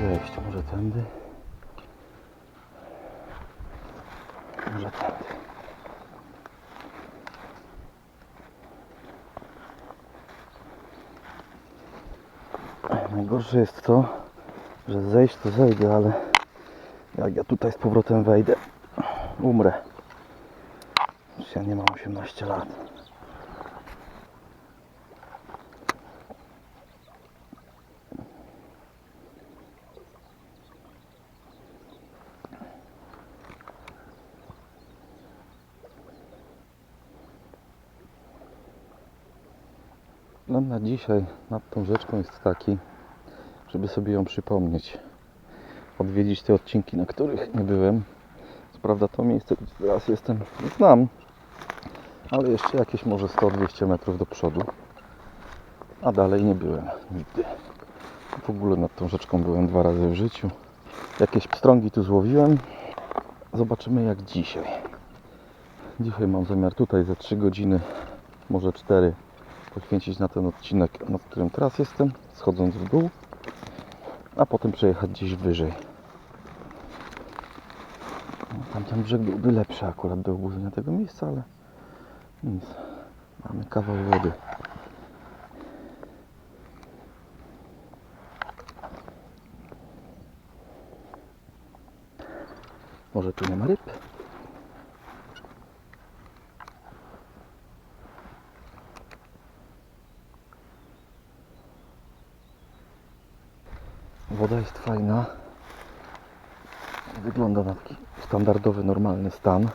zejść. Może tędy. Może tędy. Najgorsze jest to, że zejść to zejdę, ale jak ja tutaj z powrotem wejdę, umrę. Już ja nie mam 18 lat. Plan na dzisiaj nad tą rzeczką jest taki, żeby sobie ją przypomnieć. Odwiedzić te odcinki, na których nie byłem. Co prawda to miejsce, gdzie teraz jestem, znam, ale jeszcze jakieś może 100-200 metrów do przodu. A dalej nie byłem nigdy. W ogóle nad tą rzeczką byłem dwa razy w życiu. Jakieś pstrągi tu złowiłem. Zobaczymy jak dzisiaj. Dzisiaj mam zamiar tutaj za 3 godziny, może 4 poświęcić na ten odcinek, nad którym teraz jestem, schodząc w dół, a potem przejechać gdzieś wyżej. No, Tamten brzeg byłby lepszy akurat do obudzenia tego miejsca, ale nic. Mamy kawał wody. Może tu nie ma ryb? Woda jest fajna. Wygląda na taki standardowy, normalny stan.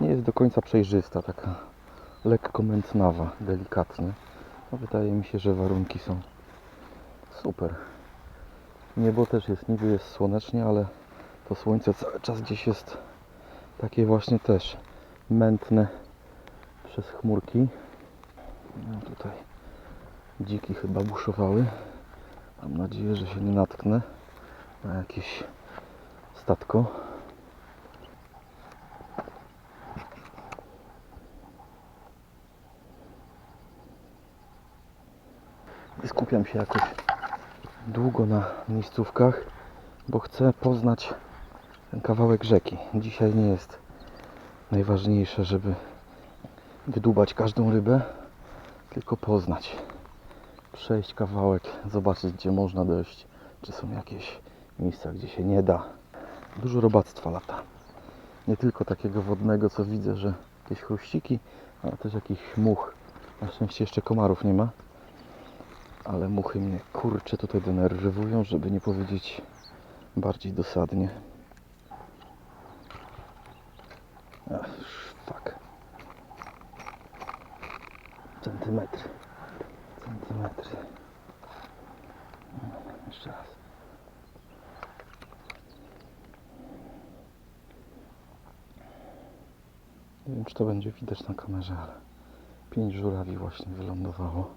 Nie jest do końca przejrzysta, taka lekko mętnawa, delikatnie. No, wydaje mi się, że warunki są super. Niebo też jest, niby jest słonecznie, ale to słońce cały czas gdzieś jest takie właśnie też mętne przez chmurki. No tutaj dziki chyba buszowały. Mam nadzieję, że się nie natknę na jakieś statko. Nie skupiam się jakoś długo na miejscówkach, bo chcę poznać ten kawałek rzeki. Dzisiaj nie jest najważniejsze, żeby wydubać każdą rybę, tylko poznać przejść kawałek, zobaczyć gdzie można dojść, czy są jakieś miejsca, gdzie się nie da. Dużo robactwa lata. Nie tylko takiego wodnego, co widzę, że jakieś chruściki, ale też jakiś much. Na szczęście jeszcze komarów nie ma. Ale muchy mnie kurczę tutaj denerwują, żeby nie powiedzieć bardziej dosadnie. Ach, fuck. Centymetry centymetry. Jeszcze raz. Nie wiem, czy to będzie widać na kamerze, ale pięć żurawi właśnie wylądowało.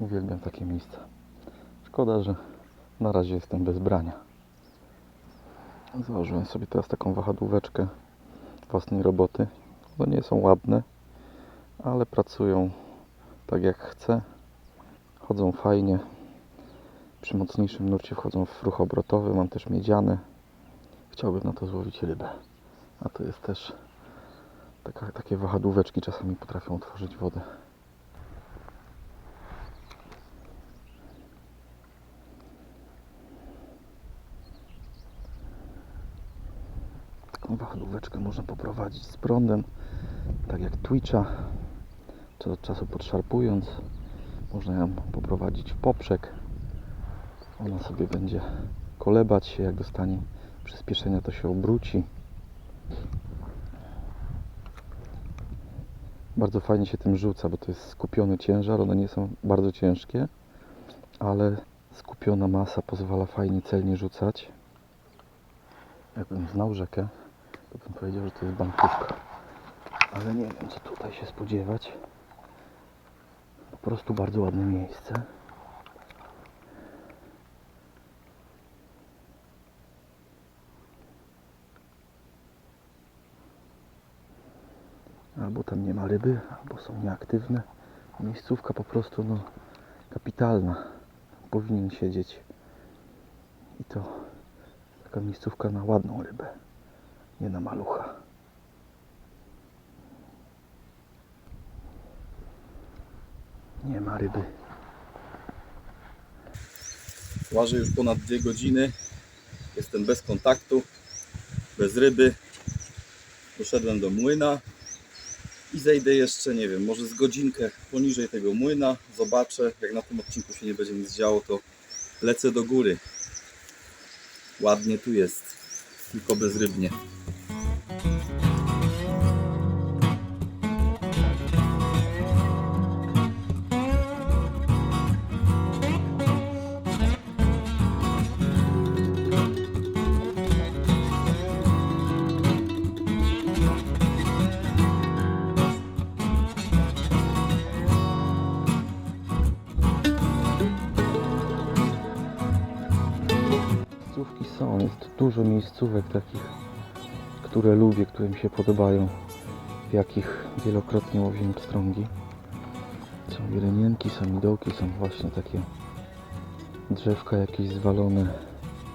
Uwielbiam takie miejsca. Szkoda, że na razie jestem bez brania. Założyłem sobie teraz taką wahadłóweczkę własnej roboty. One nie są ładne, ale pracują tak jak chcę. Chodzą fajnie. Przy mocniejszym nurcie wchodzą w ruch obrotowy. Mam też miedziane. Chciałbym na to złowić rybę. A to jest też taka, takie wahadłóweczki czasami potrafią tworzyć wodę. Taką wahadłóweczkę można poprowadzić z prądem, tak jak Twitcha czas od czasu podszarpując można ją poprowadzić w poprzek. Ona sobie będzie kolebać się jak dostanie przyspieszenia to się obróci. Bardzo fajnie się tym rzuca bo to jest skupiony ciężar one nie są bardzo ciężkie ale skupiona masa pozwala fajnie celnie rzucać. Jakbym znał rzekę to bym powiedział, że to jest bankówka ale nie wiem co tutaj się spodziewać. po prostu bardzo ładne miejsce. Albo tam nie ma ryby, albo są nieaktywne. Miejscówka po prostu no, kapitalna. Powinien siedzieć. I to taka miejscówka na ładną rybę. Nie na malucha. Nie ma ryby. Łażę już ponad dwie godziny. Jestem bez kontaktu, bez ryby. Doszedłem do młyna i zejdę jeszcze, nie wiem, może z godzinkę poniżej tego młyna. Zobaczę, jak na tym odcinku się nie będzie nic działo, to lecę do góry. Ładnie tu jest, tylko bezrybnie. Miejscówek takich, które lubię, które mi się podobają, w jakich wielokrotnie łowiłem pstrągi. Są i renienki, są i dołki, są właśnie takie drzewka jakieś zwalone,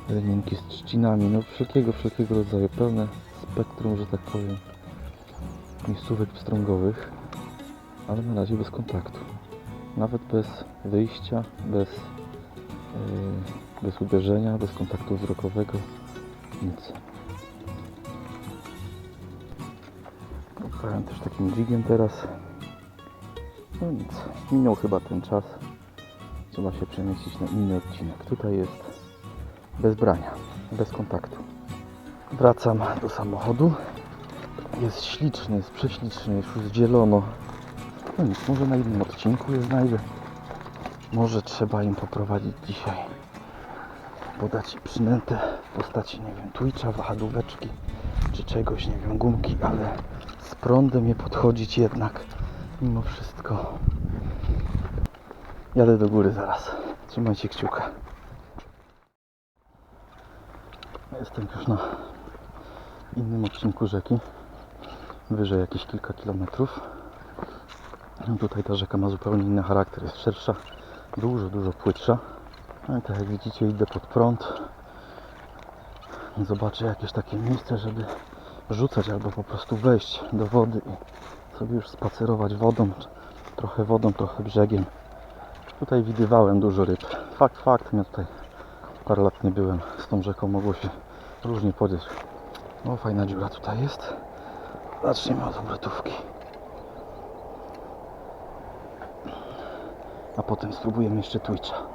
renienki z trzcinami, no wszelkiego, wszelkiego rodzaju, pełne spektrum, że tak powiem, miejscówek pstrągowych, ale na razie bez kontaktu. Nawet bez wyjścia, bez Yy, bez uderzenia, bez kontaktu wzrokowego, nic. Kopałem też takim jigiem teraz. No nic, minął chyba ten czas. Trzeba się przemieścić na inny odcinek. Tutaj jest bez brania, bez kontaktu. Wracam do samochodu. Jest śliczny, jest prześliczny, już jest zielono. No nic, może na innym odcinku je znajdę. Może trzeba im poprowadzić dzisiaj. Podać przynętę postaci, nie wiem, twitcha, wahadłóweczki czy czegoś, nie wiem, gumki, ale z prądem je podchodzić jednak mimo wszystko. Jadę do góry zaraz. Trzymajcie kciuka. Jestem już na innym odcinku rzeki. Wyżej jakieś kilka kilometrów. No Tutaj ta rzeka ma zupełnie inny charakter, jest szersza, dużo, dużo płytsza. No i tak jak widzicie idę pod prąd. Zobaczę jakieś takie miejsce, żeby rzucać albo po prostu wejść do wody i sobie już spacerować wodą, trochę wodą, trochę brzegiem. Tutaj widywałem dużo ryb. Fakt, fakt, ja tutaj parę lat nie byłem. Z tą rzeką mogło się różnie podzieć. O, fajna dziura tutaj jest. Zaczniemy od obrotówki. A potem spróbujemy jeszcze Twitcha.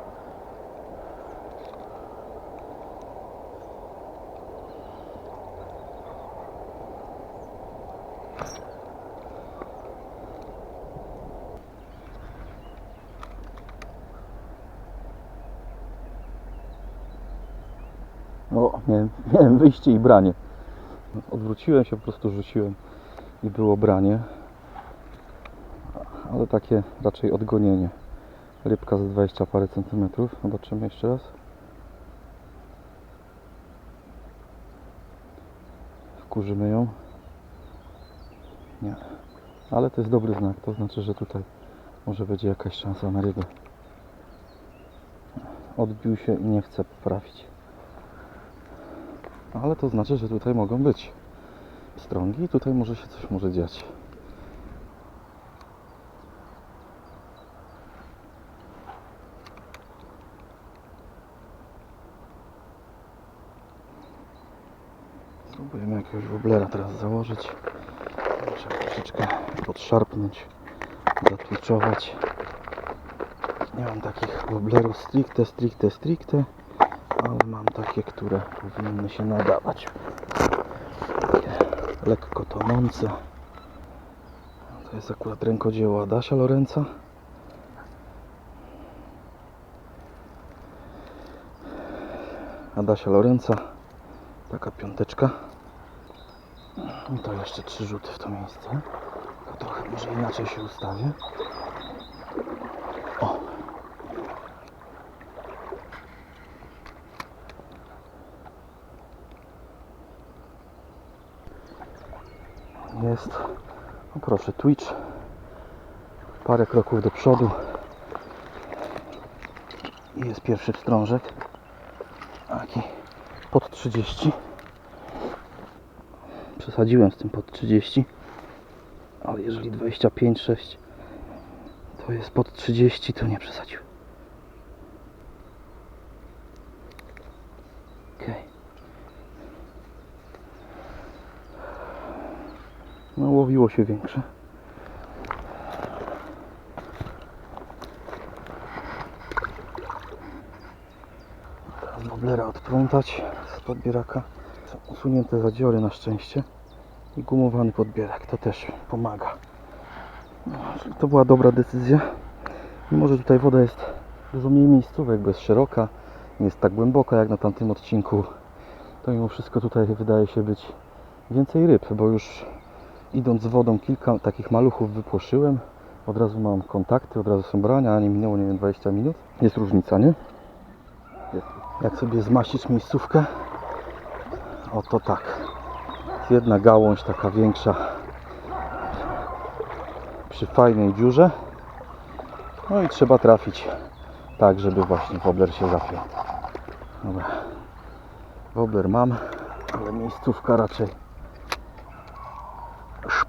O, miałem, miałem wyjście i branie. Odwróciłem się, po prostu rzuciłem i było branie. Ale takie raczej odgonienie. Rybka z 20 parę centymetrów. Zobaczymy jeszcze raz. Wkurzymy ją. Nie. Ale to jest dobry znak. To znaczy, że tutaj może będzie jakaś szansa na rybę. Odbił się i nie chce poprawić. Ale to znaczy, że tutaj mogą być strągi i tutaj może się coś może dziać. Spróbujemy jakiegoś woblera teraz założyć. Trzeba troszeczkę podszarpnąć, zatłuczować. Nie mam takich woblerów stricte, stricte, stricte, ale mam takie, które powinny się nadawać. Takie lekko tonące. To jest akurat rękodzieło Adasia Lorenza. Adasia Lorenza. Taka piąteczka. I to jeszcze trzy rzuty w to miejsce. To trochę może inaczej się ustawię. Jest. O proszę, Twitch. Parę kroków do przodu. I jest pierwszy wstrążek. Taki pod 30. przesadziłem z tym pod 30. Ale jeżeli 25-6 to jest pod 30, to nie przesadził. No łowiło się większe. Teraz woblera odplątać z podbieraka. Są usunięte zadziory na szczęście. I gumowany podbierak, to też pomaga. No, to była dobra decyzja. Mimo, że tutaj woda jest dużo mniej miejscówek, bo jest szeroka, nie jest tak głęboka jak na tamtym odcinku, to mimo wszystko tutaj wydaje się być więcej ryb, bo już idąc z wodą kilka takich maluchów wypłoszyłem. Od razu mam kontakty, od razu są brania, a nie minęło, nie wiem, 20 minut. Jest różnica, nie? Jak sobie zmasić miejscówkę, oto tak. Jest jedna gałąź taka większa przy fajnej dziurze. No i trzeba trafić tak, żeby właśnie wobler się zapiął. Dobra. Wobler mam, ale miejscówka raczej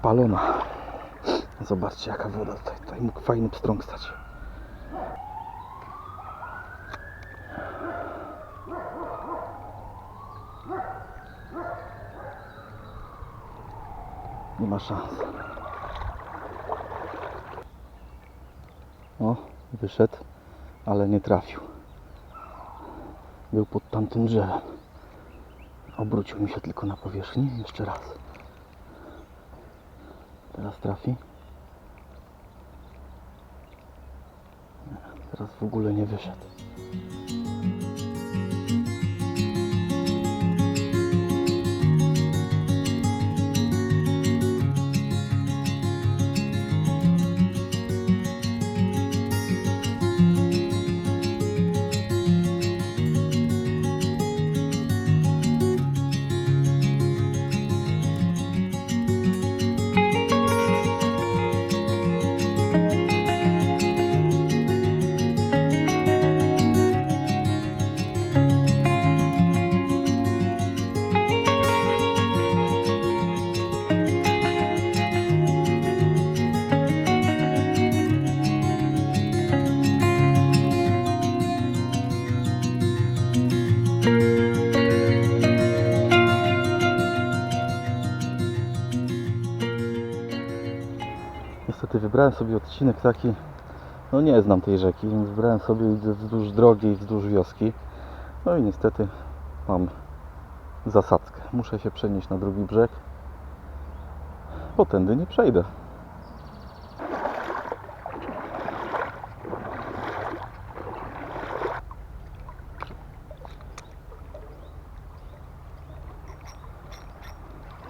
szpalona. Zobaczcie jaka woda tutaj. Tutaj mógł fajny pstrąg stać. Nie ma szans. O, wyszedł, ale nie trafił. Był pod tamtym drzewem. Obrócił mi się tylko na powierzchni. Jeszcze raz. Teraz trafi. Teraz w ogóle nie wyszedł. Wybrałem sobie odcinek taki, no nie znam tej rzeki, więc wybrałem sobie idę wzdłuż drogi wzdłuż wioski. No i niestety mam zasadzkę. Muszę się przenieść na drugi brzeg, bo tędy nie przejdę.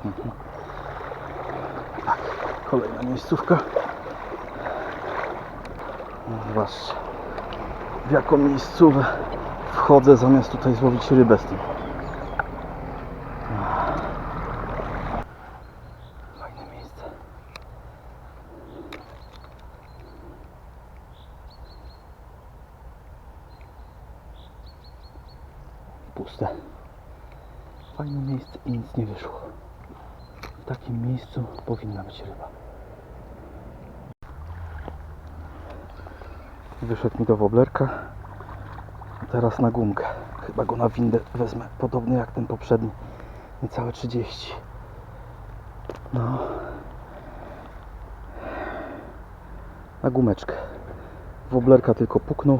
Mhm. Tak, kolejna miejscówka. Zobaczcie, w jaką miejscówę wchodzę zamiast tutaj złowić rybę z tym. Fajne miejsce. Puste. Fajne miejsce i nic nie wyszło. W takim miejscu powinna być ryba. Wyszedł mi do woblerka. Teraz na gumkę. Chyba go na windę wezmę. Podobny jak ten poprzedni. Niecałe 30. No. Na gumeczkę. Woblerka tylko puknął,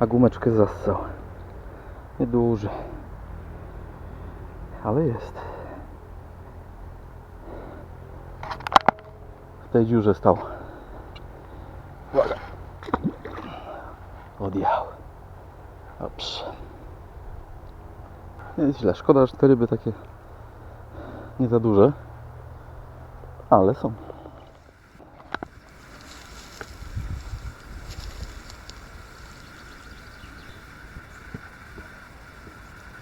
a gumeczkę zassał. Nieduży. Ale jest. W tej dziurze stał. Uwaga. Dobrze. Nie jest źle. Szkoda, że te ryby takie nie za duże. Ale są.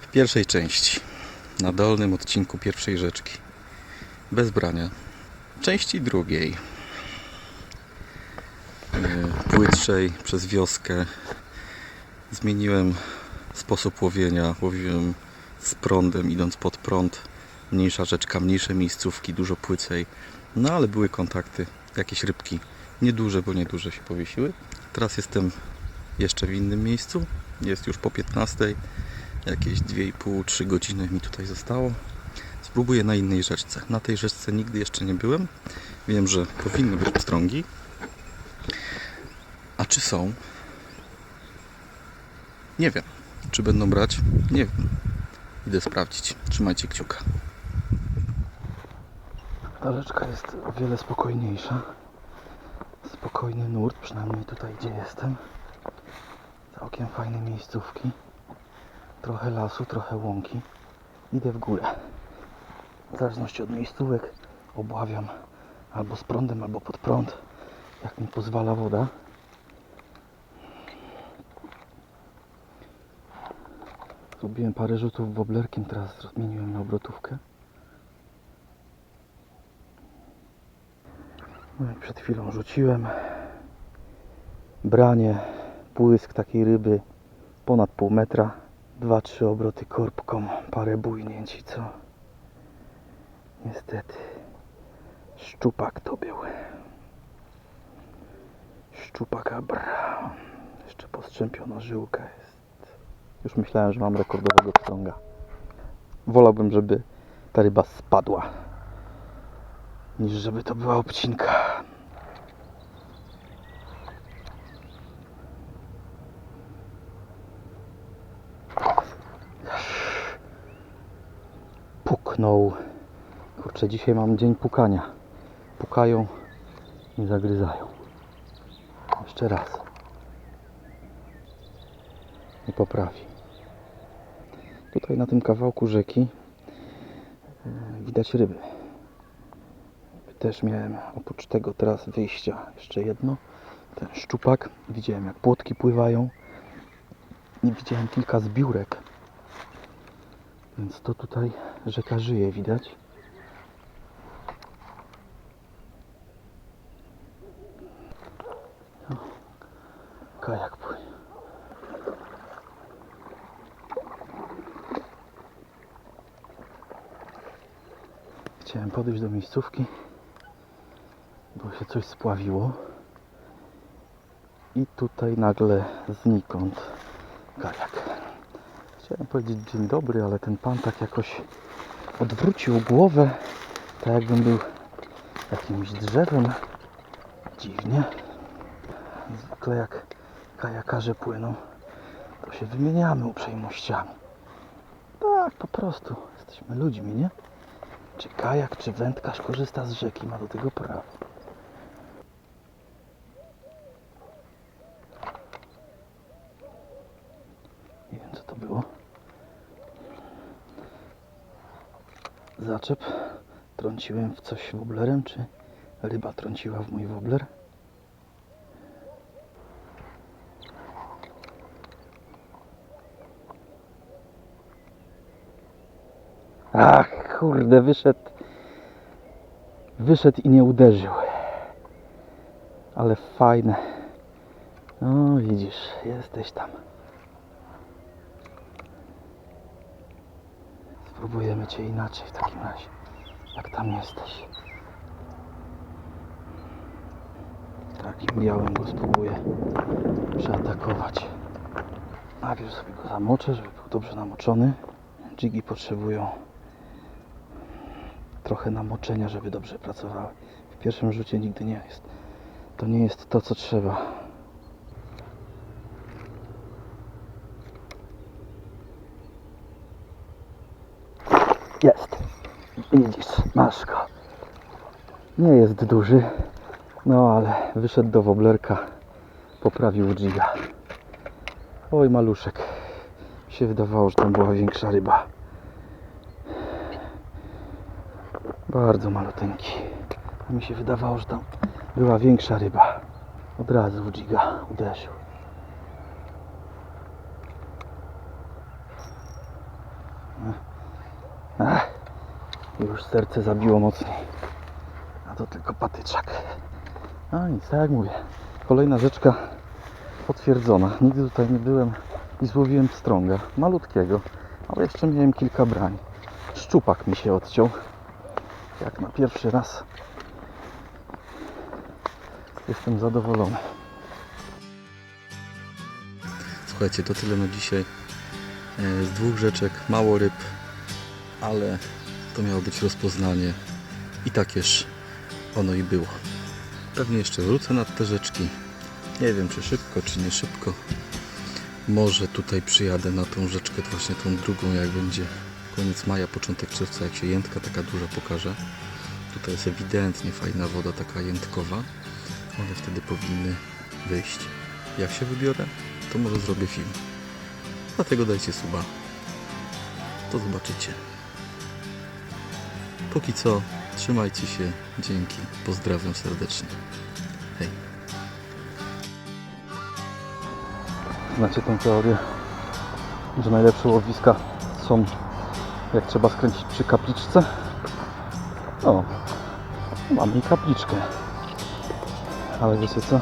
W pierwszej części, na dolnym odcinku pierwszej rzeczki, bez brania. Części drugiej, e, płytszej, przez wioskę, zmieniłem sposób łowienia. Łowiłem z prądem, idąc pod prąd mniejsza rzeczka, mniejsze miejscówki, dużo płycej. No ale były kontakty, jakieś rybki, nieduże, bo nieduże się powiesiły. Teraz jestem jeszcze w innym miejscu, jest już po 15, jakieś 2,5-3 godziny mi tutaj zostało. Spróbuję na innej rzeczce. Na tej rzeczce nigdy jeszcze nie byłem. Wiem, że powinny być pstrągi. A czy są? Nie wiem. Czy będą brać? Nie wiem. Idę sprawdzić. Trzymajcie kciuka. Ta rzeczka jest o wiele spokojniejsza. Spokojny nurt, przynajmniej tutaj gdzie jestem. Całkiem fajne miejscówki. Trochę lasu, trochę łąki. Idę w górę. W zależności od miejscówek obławiam albo z prądem, albo pod prąd, jak mi pozwala woda. Zrobiłem parę rzutów woblerkiem, teraz zmieniłem na obrotówkę. No jak przed chwilą rzuciłem branie, błysk takiej ryby ponad pół metra, dwa, trzy obroty korbką, parę bujnięć i co? Niestety szczupak to był. Szczupaka bra. Jeszcze postrzępiona żyłka jest. Już myślałem, że mam rekordowego pstrąga. Wolałbym, żeby ta ryba spadła niż żeby to była obcinka. Puknął. Kurczę, dzisiaj mam dzień pukania. Pukają i zagryzają. Jeszcze raz. I poprawi. Tutaj na tym kawałku rzeki e, widać ryby też miałem oprócz tego teraz wyjścia jeszcze jedno. Ten szczupak. Widziałem jak płotki pływają. I widziałem kilka zbiórek. Więc to tutaj rzeka żyje widać. Kajak płynie. Chciałem podejść do miejscówki bo się coś spławiło i tutaj nagle znikąd kajak. Chciałem powiedzieć dzień dobry, ale ten pan tak jakoś odwrócił głowę, tak jakbym był jakimś drzewem. Dziwnie. Zwykle jak kajakarze płyną, to się wymieniamy uprzejmościami. Tak, po prostu. Jesteśmy ludźmi, nie? Czy kajak, czy wędkarz korzysta z rzeki, ma do tego prawo. Nie wiem co to było. Zaczep. Trąciłem w coś woblerem, czy ryba trąciła w mój wobler? Ach, kurde, wyszedł. Wyszedł i nie uderzył. Ale fajne. No widzisz, jesteś tam. Spróbujemy Cię inaczej w takim razie. Jak tam jesteś. Takim białym go spróbuję przeatakować. Najpierw sobie go zamoczę, żeby był dobrze namoczony. Jigi potrzebują trochę namoczenia, żeby dobrze pracowały. W pierwszym rzucie nigdy nie jest. To nie jest to, co trzeba. Jest. Widzisz, masz go. Nie jest duży, no ale wyszedł do woblerka, poprawił giga. Oj, maluszek. Się wydawało, że tam była większa ryba. Bardzo maluteńki. A mi się wydawało, że tam była większa ryba. Od razu w giga uderzył. Już serce zabiło mocniej. A to tylko patyczak. A nic, tak jak mówię. Kolejna rzeczka potwierdzona. Nigdy tutaj nie byłem i złowiłem pstrąga. Malutkiego. Ale jeszcze miałem kilka brań. Szczupak mi się odciął. Jak na pierwszy raz. Jestem zadowolony. Słuchajcie, to tyle na dzisiaj. E, Z dwóch rzeczek, mało ryb, ale to miało być rozpoznanie i takież ono i było. Pewnie jeszcze wrócę nad te rzeczki. Nie wiem, czy szybko, czy nie szybko. Może tutaj przyjadę na tą rzeczkę, właśnie tą drugą, jak będzie koniec maja, początek czerwca, jak się jętka taka duża pokaże. Tutaj jest ewidentnie fajna woda, taka jętkowa. One wtedy powinny wyjść. Jak się wybiorę, to może zrobię film. Dlatego dajcie suba. To zobaczycie. Póki co, trzymajcie się. Dzięki. Pozdrawiam serdecznie. Hej. Znacie tę teorię, że najlepsze łowiska są jak trzeba skręcić przy kapliczce? O, mamy i kapliczkę. Ale wiecie co?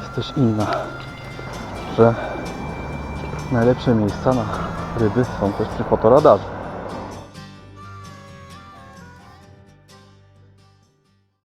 Jest też inna, że najlepsze miejsca na ryby są też przy fotoradarze.